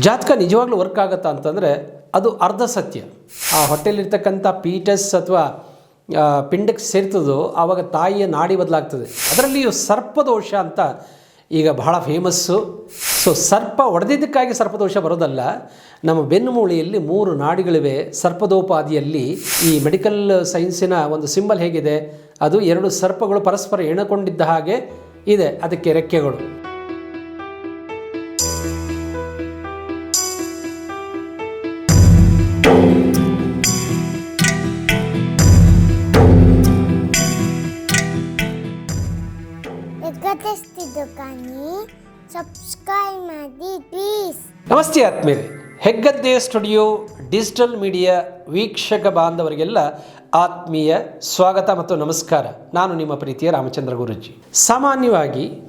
ಜಾತಕ ನಿಜವಾಗ್ಲೂ ವರ್ಕ್ ಆಗುತ್ತಾ ಅಂತಂದರೆ ಅದು ಅರ್ಧ ಸತ್ಯ. ಆ ಹೊಟ್ಟೆಲಿರ್ತಕ್ಕಂಥ ಪೀಟಸ್ ಅಥವಾ ಪಿಂಡಕ್ಕೆ ಸೇರ್ತದೋ, ಆವಾಗ ತಾಯಿಯ ನಾಡಿ ಬದಲಾಗ್ತದೆ. ಅದರಲ್ಲಿಯೂ ಸರ್ಪದೋಷ ಅಂತ ಈಗ ಬಹಳ ಫೇಮಸ್ಸು ಸೊ ಸರ್ಪ ಒಡೆದಿದ್ದಕ್ಕಾಗಿ ಸರ್ಪದೋಷ ಬರೋದಲ್ಲ. ನಮ್ಮ ಬೆನ್ನುಮೂಳೆಯಲ್ಲಿ ಮೂರು ನಾಡಿಗಳಿವೆ. ಸರ್ಪದೋಪಾದಿಯಲ್ಲಿ ಈ ಮೆಡಿಕಲ್ ಸೈನ್ಸಿನ ಒಂದು ಸಿಂಬಲ್ ಹೇಗಿದೆ? ಅದು ಎರಡು ಸರ್ಪಗಳು ಪರಸ್ಪರ ಎಣಕೊಂಡಿದ್ದ ಹಾಗೆ ಇದೆ. ಅದಕ್ಕೆ ರೆಕ್ಕೆಗಳು. ಸಬ್ಸ್ಕ್ರೈಬ್ ಮಾಡಿ ಪ್ಲೀಸ್ ನಮಸ್ತೆ ಆತ್ಮೀರಿ ಹೆಗ್ಗದ್ದೆ ಸ್ಟುಡಿಯೋ ಡಿಜಿಟಲ್ ಮೀಡಿಯಾ ವೀಕ್ಷಕ ಬಾಂಧವರಿಗೆಲ್ಲ ಆತ್ಮೀಯ ಸ್ವಾಗತ ಮತ್ತು ನಮಸ್ಕಾರ. ನಾನು ನಿಮ್ಮ ಪ್ರೀತಿಯ ರಾಮಚಂದ್ರ ಗುರುಜಿ. ಸಾಮಾನ್ಯವಾಗಿ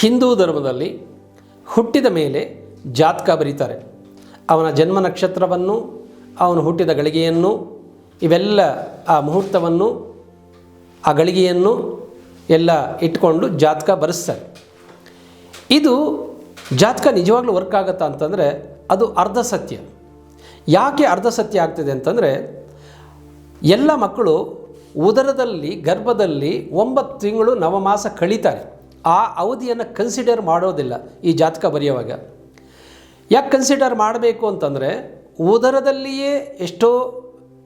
ಹಿಂದೂ ಧರ್ಮದಲ್ಲಿ ಹುಟ್ಟಿದ ಮೇಲೆ ಜಾತಕ ಬರೀತಾರೆ. ಅವನ ಜನ್ಮ ನಕ್ಷತ್ರವನ್ನು, ಅವನು ಹುಟ್ಟಿದ ಗಳಿಗೆಯನ್ನು, ಇವೆಲ್ಲ ಆ ಮುಹೂರ್ತವನ್ನು, ಆ ಗಳಿಗೆಯನ್ನು ಎಲ್ಲ ಇಟ್ಕೊಂಡು ಜಾತಕ ಬರೆಸ್ತಾರೆ. ಇದು ಜಾತಕ ನಿಜವಾಗ್ಲೂ ವರ್ಕ್ ಆಗುತ್ತಾ ಅಂತಂದರೆ ಅದು ಅರ್ಧ ಸತ್ಯ. ಯಾಕೆ ಅರ್ಧ ಸತ್ಯ ಆಗ್ತಿದೆ ಅಂತಂದರೆ ಎಲ್ಲ ಮಕ್ಕಳು ಉದರದಲ್ಲಿ, ಗರ್ಭದಲ್ಲಿ ಒಂಬತ್ತು ತಿಂಗಳು ನವಮಾಸ ಕಳೀತಾರೆ. ಆ ಅವಧಿಯನ್ನು ಕನ್ಸಿಡರ್ ಮಾಡೋದಿಲ್ಲ ಈ ಜಾತಕ ಬರೆಯುವಾಗ. ಯಾಕೆ ಕನ್ಸಿಡರ್ ಮಾಡಬೇಕು ಅಂತಂದರೆ ಉದರದಲ್ಲಿಯೇ ಎಷ್ಟೋ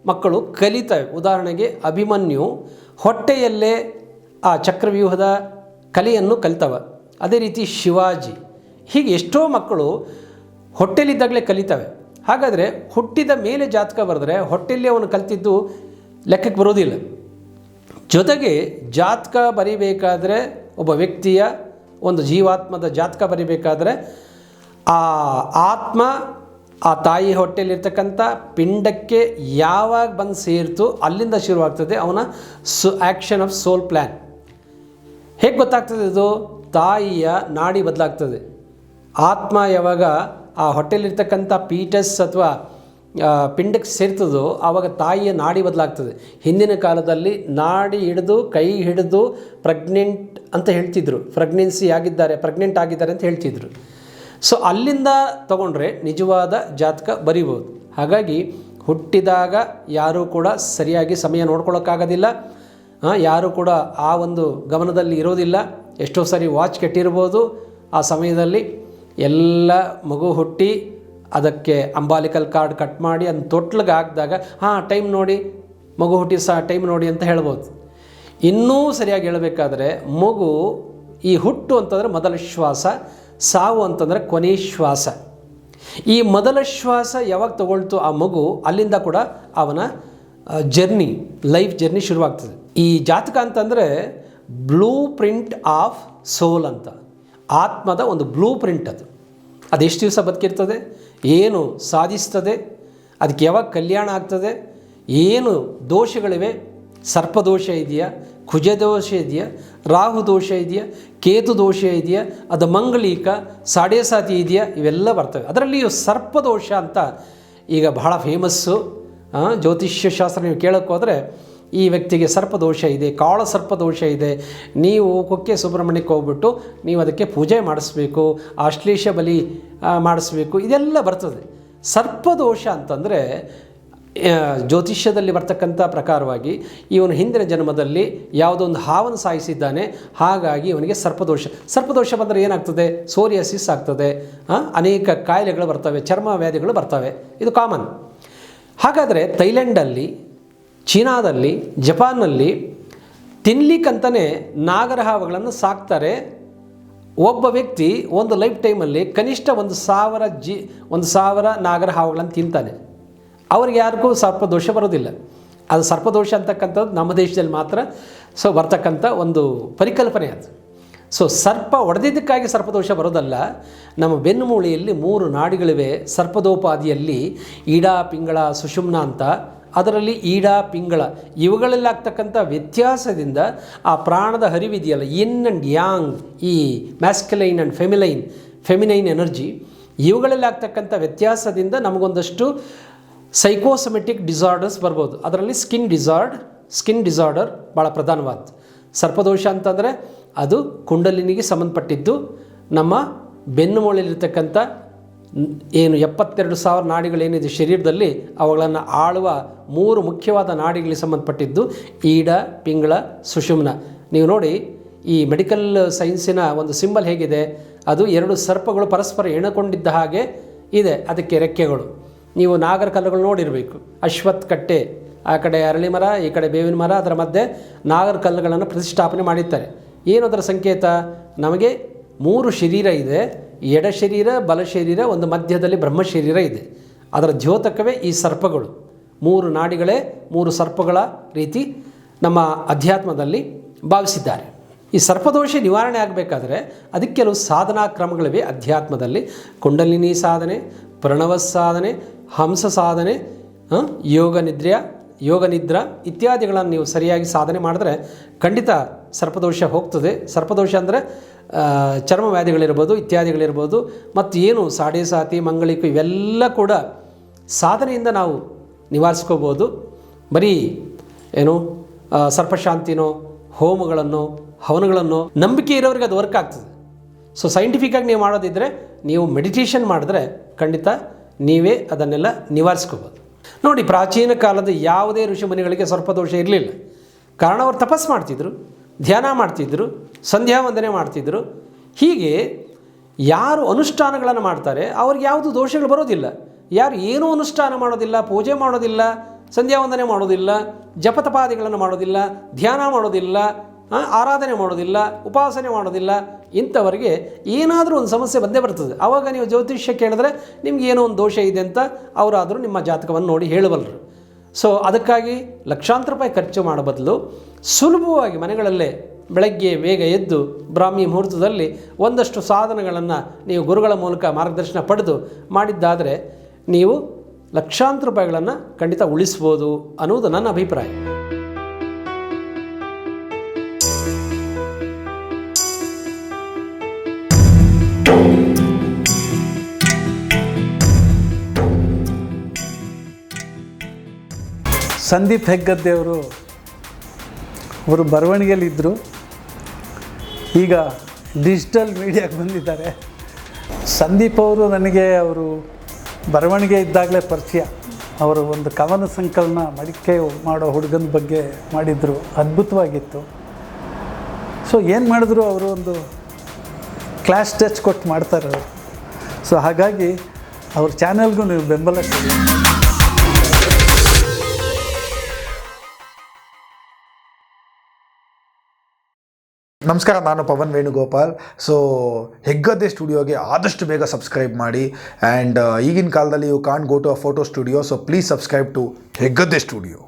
ಮಕ್ಕಳು ಕಲಿತವೆ. ಉದಾಹರಣೆಗೆ ಅಭಿಮನ್ಯು ಹೊಟ್ಟೆಯಲ್ಲೇ ಆ ಚಕ್ರವ್ಯೂಹದ ಕಲೆಯನ್ನು ಕಲಿತವ. ಅದೇ ರೀತಿ ಶಿವಾಜಿ. ಹೀಗೆ ಎಷ್ಟೋ ಮಕ್ಕಳು ಹೊಟ್ಟೆಲಿದ್ದಾಗಲೇ ಕಲಿತವೆ. ಹಾಗಾದರೆ ಹುಟ್ಟಿದ ಮೇಲೆ ಜಾತಕ ಬರೆದ್ರೆ ಹೊಟ್ಟೆಯಲ್ಲಿ ಅವನು ಕಲಿತಿದ್ದು ಲೆಕ್ಕಕ್ಕೆ ಬರೋದಿಲ್ಲ. ಜೊತೆಗೆ ಜಾತಕ ಬರಿಬೇಕಾದ್ರೆ ಒಬ್ಬ ವ್ಯಕ್ತಿಯ ಒಂದು ಜೀವಾತ್ಮದ ಜಾತಕ ಬರಿಬೇಕಾದ್ರೆ ಆ ಆತ್ಮ, ಆ ತಾಯಿ ಹೊಟ್ಟೆಯಲ್ಲಿರ್ತಕ್ಕಂಥ ಪಿಂಡಕ್ಕೆ ಯಾವಾಗ ಬಂದು ಸೇರಿತು ಅಲ್ಲಿಂದ ಶುರುವಾಗ್ತದೆ ಅವನ ಸು ಆ್ಯಕ್ಷನ್ ಆಫ್ ಸೋಲ್ ಪ್ಲ್ಯಾನ್ ಹೇಗೆ ಗೊತ್ತಾಗ್ತದೆ ಇದು? ತಾಯಿಯ ನಾಡಿ ಬದಲಾಗ್ತದೆ. ಆತ್ಮ ಯಾವಾಗ ಆ ಹೊಟ್ಟೆಲಿರ್ತಕ್ಕಂಥ ಪೀಟಸ್ ಅಥವಾ ಪಿಂಡಕ್ಕೆ ಸೇರ್ತದೋ ಆವಾಗ ತಾಯಿಯ ನಾಡಿ ಬದಲಾಗ್ತದೆ. ಹಿಂದಿನ ಕಾಲದಲ್ಲಿ ನಾಡಿ ಹಿಡಿದು, ಕೈ ಹಿಡಿದು ಪ್ರೆಗ್ನೆಂಟ್ ಅಂತ ಹೇಳ್ತಿದ್ರು. ಪ್ರೆಗ್ನೆನ್ಸಿ ಆಗಿದ್ದಾರೆ, ಪ್ರೆಗ್ನೆಂಟ್ ಆಗಿದ್ದಾರೆ ಅಂತ ಹೇಳ್ತಿದ್ರು. ಸೊ, ಅಲ್ಲಿಂದ ತಗೊಂಡ್ರೆ ನಿಜವಾದ ಜಾತಕ ಬರಿಬೋದು. ಹಾಗಾಗಿ ಹುಟ್ಟಿದಾಗ ಯಾರೂ ಕೂಡ ಸರಿಯಾಗಿ ಸಮಯ ನೋಡ್ಕೊಳ್ಳೋಕ್ಕಾಗೋದಿಲ್ಲ. ಯಾರೂ ಯಾರು ಕೂಡ ಆ ಒಂದು ಗಮನದಲ್ಲಿ ಇರೋದಿಲ್ಲ. ಎಷ್ಟೋ ಸಾರಿ ವಾಚ್ ಕೆಟ್ಟಿರ್ಬೋದು. ಆ ಸಮಯದಲ್ಲಿ ಎಲ್ಲ ಮಗು ಹುಟ್ಟಿ ಅದಕ್ಕೆ ಅಂಬಾಲಿಕಲ್ ಕಾರ್ಡ್ ಕಟ್ ಮಾಡಿ ಅದನ್ನ ತೊಟ್ಲಿಗೆ ಹಾಕಿದಾಗ, ಹಾಂ, ಟೈಮ್ ನೋಡಿ, ಮಗು ಹುಟ್ಟಿ ಸಹ ಟೈಮ್ ನೋಡಿ ಅಂತ ಹೇಳ್ಬೋದು. ಇನ್ನೂ ಸರಿಯಾಗಿ ಹೇಳಬೇಕಾದ್ರೆ, ಮಗು ಈ ಹುಟ್ಟು ಅಂತಂದರೆ ಮೊದಲ ಶ್ವಾಸ, ಸಾವು ಅಂತಂದರೆ ಕೊನೆ ಶ್ವಾಸ. ಈ ಮೊದಲ ಶ್ವಾಸ ಯಾವಾಗ ತಗೊಳ್ತು ಆ ಮಗು ಅಲ್ಲಿಂದ ಕೂಡ ಅವನ ಜರ್ನಿ, ಲೈಫ್ ಜರ್ನಿ ಶುರುವಾಗ್ತದೆ. ಈ ಜಾತಕ ಅಂತಂದರೆ ಬ್ಲೂ ಪ್ರಿಂಟ್ ಆಫ್ ಸೋಲ್ ಅಂತ. ಆತ್ಮದ ಒಂದು ಬ್ಲೂ ಪ್ರಿಂಟ್ ಅದು ಅದೆಷ್ಟು ದಿವಸ ಬದುಕಿರ್ತದೆ? ಏನು ಸಾಧಿಸ್ತದೆ? ಅದಕ್ಕೆ ಯಾವಾಗ ಕಲ್ಯಾಣ ಆಗ್ತದೆ? ಏನು ದೋಷಗಳಿವೆ? ಸರ್ಪದೋಷ ಇದೆಯಾ? ಕುಜದೋಷ ಇದೆಯಾ? ರಾಹು ದೋಷ ಇದೆಯಾ? ಕೇತು ದೋಷ ಇದೆಯಾ? ಅದು ಮಂಗಳೀಕ ಸಾಡೇಸಾತಿ ಇದೆಯಾ? ಇವೆಲ್ಲ ಬರ್ತವೆ. ಅದರಲ್ಲಿಯೂ ಸರ್ಪದೋಷ ಅಂತ ಈಗ ಬಹಳ ಫೇಮಸ್ಸು ಜ್ಯೋತಿಷ್ಯ ಶಾಸ್ತ್ರ ನೀವು ಕೇಳೋಕ್ಕೋದ್ರೆ ಈ ವ್ಯಕ್ತಿಗೆ ಸರ್ಪದೋಷ ಇದೆ, ಕಾಳ ಸರ್ಪದೋಷ ಇದೆ, ನೀವು ಕುಕ್ಕೆ ಸುಬ್ರಹ್ಮಣ್ಯಕ್ಕೆ ಹೋಗ್ಬಿಟ್ಟು ನೀವು ಅದಕ್ಕೆ ಪೂಜೆ ಮಾಡಿಸ್ಬೇಕು ಆಶ್ಲೇಷ ಬಲಿ ಮಾಡಿಸ್ಬೇಕು, ಇದೆಲ್ಲ ಬರ್ತದೆ. ಸರ್ಪದೋಷ ಅಂತಂದರೆ ಜ್ಯೋತಿಷ್ಯದಲ್ಲಿ ಬರ್ತಕ್ಕಂಥ ಪ್ರಕಾರವಾಗಿ ಇವನು ಹಿಂದಿನ ಜನ್ಮದಲ್ಲಿ ಯಾವುದೋ ಒಂದು ಹಾವನ್ನು ಸಾಯಿಸಿದ್ದಾನೆ, ಹಾಗಾಗಿ ಇವನಿಗೆ ಸರ್ಪದೋಷ. ಸರ್ಪದೋಷ ಬಂದರೆ ಏನಾಗ್ತದೆ? ಸೋರಿಯಸಿಸ್ ಆಗ್ತದೆ ಅನೇಕ ಕಾಯಿಲೆಗಳು ಬರ್ತವೆ, ಚರ್ಮ ವ್ಯಾಧಿಗಳು ಬರ್ತವೆ, ಇದು ಕಾಮನ್. ಹಾಗಾದರೆ ಥೈಲ್ಯಾಂಡಲ್ಲಿ ಚೀನಾದಲ್ಲಿ, ಜಪಾನ್ನಲ್ಲಿ ತಿನ್ಲಿಕ್ಕಂತಲೇ ನಾಗರಹಾವಗಳನ್ನು ಸಾಕ್ತಾರೆ. ಒಬ್ಬ ವ್ಯಕ್ತಿ ಒಂದು ಲೈಫ್ ಟೈಮಲ್ಲಿ ಕನಿಷ್ಠ ಒಂದು ಸಾವಿರ ಜಿ, ಒಂದು ಸಾವಿರ ನಾಗರ ಹಾವುಗಳನ್ನು ತಿಂತಾನೆ. ಅವ್ರಿಗೆ ಯಾರಿಗೂ ಸರ್ಪದೋಷ ಬರೋದಿಲ್ಲ. ಅದು ಸರ್ಪದೋಷ ಅಂತಕ್ಕಂಥದ್ದು ನಮ್ಮ ದೇಶದಲ್ಲಿ ಮಾತ್ರ, ಸೊ ಬರ್ತಕ್ಕಂಥ ಒಂದು ಪರಿಕಲ್ಪನೆ ಅದು. ಸೊ ಸರ್ಪ ಒಡೆದಿದ್ದಕ್ಕಾಗಿ ಸರ್ಪದೋಷ ಬರೋದಲ್ಲ, ನಮ್ಮ ಬೆನ್ನುಮೂಳೆಯಲ್ಲಿ ಮೂರು ನಾಡಿಗಳಿವೆ ಸರ್ಪದೋಪಾದಿಯಲ್ಲಿ, ಈಡಾ, ಪಿಂಗಳ, ಸುಷುಮ್ನ ಅಂತ ಅದರಲ್ಲಿ ಈಡಾ, ಪಿಂಗಳ ಇವುಗಳಲ್ಲಾಗ್ತಕ್ಕಂಥ ವ್ಯತ್ಯಾಸದಿಂದ ಆ ಪ್ರಾಣದ ಹರಿವಿದೆಯಲ್ಲ ಇನ್ ಆ್ಯಂಡ್ ಯಾಂಗ್ ಈ masculine and feminine feminine energy ಇವುಗಳಲ್ಲಾಗ್ತಕ್ಕಂಥ ವ್ಯತ್ಯಾಸದಿಂದ ನಮಗೊಂದಷ್ಟು ಸೈಕೋಸಮೆಟಿಕ್ ಡಿಸಾರ್ಡರ್ಸ್ ಬರ್ಬೋದು. ಅದರಲ್ಲಿ ಸ್ಕಿನ್ ಡಿಸಾರ್ಡ್ ಸ್ಕಿನ್ ಡಿಸಾರ್ಡರ್ ಭಾಳ ಪ್ರಧಾನವಾದ ಸರ್ಪದೋಷ ಅಂತಂದರೆ ಅದು ಕುಂಡಲಿನಿಗೆ ಸಂಬಂಧಪಟ್ಟಿದ್ದು ನಮ್ಮ ಬೆನ್ನು ಮೂಳೆಯಲ್ಲಿರ್ತಕ್ಕಂಥ ಏನು ಎಪ್ಪತ್ತೆರಡು ಸಾವಿರ ನಾಡಿಗಳೇನಿದೆ ಶರೀರದಲ್ಲಿ, ಅವುಗಳನ್ನು ಆಳುವ ಮೂರು ಮುಖ್ಯವಾದ ನಾಡಿಗಳಿಗೆ ಸಂಬಂಧಪಟ್ಟಿದ್ದು, ಈಡ, ಪಿಂಗಳ, ಸುಷುಮ್ನ. ನೀವು ನೋಡಿ, ಈ ಮೆಡಿಕಲ್ ಸೈನ್ಸಿನ ಒಂದು ಸಿಂಬಲ್ ಹೇಗಿದೆ, ಅದು ಎರಡು ಸರ್ಪಗಳು ಪರಸ್ಪರ ಎಣಕೊಂಡಿದ್ದ ಹಾಗೆ ಇದೆ, ಅದಕ್ಕೆ ರೆಕ್ಕೆಗಳು. ನೀವು ನಾಗರ ಕಲ್ಲುಗಳು ನೋಡಿರಬೇಕು ಅಶ್ವತ್ ಕಟ್ಟೆ, ಆ ಕಡೆ ಅರಳಿ ಮರ, ಈ ಕಡೆ ಬೇವಿನ ಮರ, ಅದರ ಮಧ್ಯೆ ನಾಗರ ಕಲ್ಲುಗಳನ್ನು ಪ್ರತಿಷ್ಠಾಪನೆ ಮಾಡಿದ್ದಾರೆ ಏನು ಅದರ ಸಂಕೇತ? ನಮಗೆ ಮೂರು ಶರೀರ ಇದೆ, ಎಡ ಶರೀರ, ಬಲ ಶರೀರ, ಒಂದು ಮಧ್ಯದಲ್ಲಿ ಬ್ರಹ್ಮ ಶರೀರ ಇದೆ. ಅದರ ದ್ಯೋತಕವೇ ಈ ಸರ್ಪಗಳು. ಮೂರು ನಾಡಿಗಳೇ, ಮೂರು ಸರ್ಪಗಳ ರೀತಿ ನಮ್ಮ ಅಧ್ಯಾತ್ಮದಲ್ಲಿ ಭಾವಿಸಿದ್ದಾರೆ. ಈ ಸರ್ಪದೋಷ ನಿವಾರಣೆ ಆಗಬೇಕಾದ್ರೆ ಅದಕ್ಕೆ ಕೆಲವು ಸಾಧನಾ ಕ್ರಮಗಳಿವೆ ಅಧ್ಯಾತ್ಮದಲ್ಲಿ. ಕುಂಡಲಿನಿ ಸಾಧನೆ, ಪ್ರಣವ ಸಾಧನೆ, ಹಂಸ ಸಾಧನೆ ಯೋಗ ನಿದ್ರೆಯ ಯೋಗ ನಿದ್ರಾ ಇತ್ಯಾದಿಗಳನ್ನು ನೀವು ಸರಿಯಾಗಿ ಸಾಧನೆ ಮಾಡಿದ್ರೆ ಖಂಡಿತ ಸರ್ಪದೋಷ ಹೋಗ್ತದೆ. ಸರ್ಪದೋಷ ಅಂದರೆ ಚರ್ಮ ವ್ಯಾಧಿಗಳಿರ್ಬೋದು, ಇತ್ಯಾದಿಗಳಿರ್ಬೋದು, ಮತ್ತು ಏನು ಸಾಡೆ, ಸಾತಿ, ಮಂಗಳಿಕು ಇವೆಲ್ಲ ಕೂಡ ಸಾಧನೆಯಿಂದ ನಾವು ನಿವಾರಿಸ್ಕೋಬೋದು. ಬರೀ ಏನು ಸರ್ಪಶಾಂತಿನೋ, ಹೋಮಗಳನ್ನು, ಹವನಗಳನ್ನು ನಂಬಿಕೆ ಇರೋರಿಗೆ ಅದು ವರ್ಕ್ ಆಗ್ತದೆ. ಸೊ ಸೈಂಟಿಫಿಕ್ಕಾಗಿ ನೀವು ಮಾಡೋದಿದ್ದರೆ ನೀವು ಮೆಡಿಟೇಷನ್ ಮಾಡಿದ್ರೆ ಖಂಡಿತ ನೀವೇ ಅದನ್ನೆಲ್ಲ ನಿವಾರಿಸ್ಕೋಬೋದು. ನೋಡಿ, ಪ್ರಾಚೀನ ಕಾಲದ ಯಾವುದೇ ಋಷಿಮುನಿಗಳಿಗೆ ಸರ್ಪದೋಷ ಇರಲಿಲ್ಲ. ಕಾರಣ ಅವರು ತಪಸ್ಸು ಮಾಡ್ತಿದ್ರು. ಧ್ಯಾನ ಮಾಡ್ತಿದ್ದರು ಸಂಧ್ಯಾ ವಂದನೆ ಮಾಡ್ತಿದ್ರು. ಹೀಗೆ ಯಾರು ಅನುಷ್ಠಾನಗಳನ್ನು ಮಾಡ್ತಾರೆ, ಅವ್ರಿಗೆ ಯಾವುದು ದೋಷಗಳು ಬರೋದಿಲ್ಲ. ಯಾರು ಏನೂ ಅನುಷ್ಠಾನ ಮಾಡೋದಿಲ್ಲ, ಪೂಜೆ ಮಾಡೋದಿಲ್ಲ, ಸಂಧ್ಯಾ ವಂದನೆ ಮಾಡೋದಿಲ್ಲ, ಜಪತಪಾದಿಗಳನ್ನು ಮಾಡೋದಿಲ್ಲ, ಧ್ಯಾನ ಮಾಡೋದಿಲ್ಲ ಆರಾಧನೆ ಮಾಡೋದಿಲ್ಲ, ಉಪಾಸನೆ ಮಾಡೋದಿಲ್ಲ, ಇಂಥವರಿಗೆ ಏನಾದರೂ ಒಂದು ಸಮಸ್ಯೆ ಬಂದೇ ಬರ್ತದೆ. ಆವಾಗ ನೀವು ಜ್ಯೋತಿಷ್ಯ ಕೇಳಿದ್ರೆ ನಿಮ್ಗೆ ಏನೋ ಒಂದು ದೋಷ ಇದೆ ಅಂತ ಅವರಾದರೂ ನಿಮ್ಮ ಜಾತಕವನ್ನು ನೋಡಿ ಹೇಳಬಲ್ಲರು ಸೊ ಅದಕ್ಕಾಗಿ ಲಕ್ಷಾಂತರ ರೂಪಾಯಿ ಖರ್ಚು ಮಾಡೋ ಬದಲು ಸುಲಭವಾಗಿ ಮನೆಗಳಲ್ಲೇ ಬೆಳಗ್ಗೆ ಬೇಗ ಎದ್ದು ಬ್ರಾಹ್ಮಿ ಮುಹೂರ್ತದಲ್ಲಿ ಒಂದಷ್ಟು ಸಾಧನಗಳನ್ನು ನೀವು ಗುರುಗಳ ಮೂಲಕ ಮಾರ್ಗದರ್ಶನ ಪಡೆದು ಮಾಡಿದ್ದಾದರೆ ನೀವು ಲಕ್ಷಾಂತರ ರೂಪಾಯಿಗಳನ್ನು ಖಂಡಿತ ಉಳಿಸ್ಬೋದು ಅನ್ನೋದು ನನ್ನ ಅಭಿಪ್ರಾಯ. ಸಂದೀಪ್ ಹೆಗ್ಗದ್ದೆಯವರು ಅವರು ಬರವಣಿಗೆಯಲ್ಲಿದ್ದರು. ಈಗ ಡಿಜಿಟಲ್ ಮೀಡಿಯಾಗೆ ಬಂದಿದ್ದಾರೆ. ಸಂದೀಪ್ ಅವರು ನನಗೆ ಅವರು ಬರವಣಿಗೆ ಇದ್ದಾಗಲೇ ಪರಿಚಯ. ಅವರು ಒಂದು ಕವನ ಸಂಕಲನ ಮಡಿಕೆ ಮಾಡೋ ಹುಡುಗನ ಬಗ್ಗೆ ಮಾಡಿದರು. ಅದ್ಭುತವಾಗಿತ್ತು. ಸೊ ಏನು ಮಾಡಿದ್ರು? ಅವರು ಒಂದು ಕ್ಲಾಸ್ ಟಚ್ ಕೊಟ್ಟು ಮಾಡ್ತಾರೆ. ಅವರು ಸೊ ಹಾಗಾಗಿ ಅವ್ರ ಚಾನೆಲ್ಗೂ ನೀವು ಬೆಂಬಲ ಕೊಡಿ. ನಮಸ್ಕಾರ, ನಾನು ಪವನ್ ವೇಣುಗೋಪಾಲ್. ಸೊ ಹೆಗ್ಗದ್ದೆ ಸ್ಟುಡಿಯೋಗೆ ಆದಷ್ಟು ಬೇಗ ಸಬ್ಸ್ಕ್ರೈಬ್ ಮಾಡಿ. ಆ್ಯಂಡ್ ಈಗಿನ ಕಾಲದಲ್ಲಿ you can go to a photo studio so please subscribe to Heggadde studio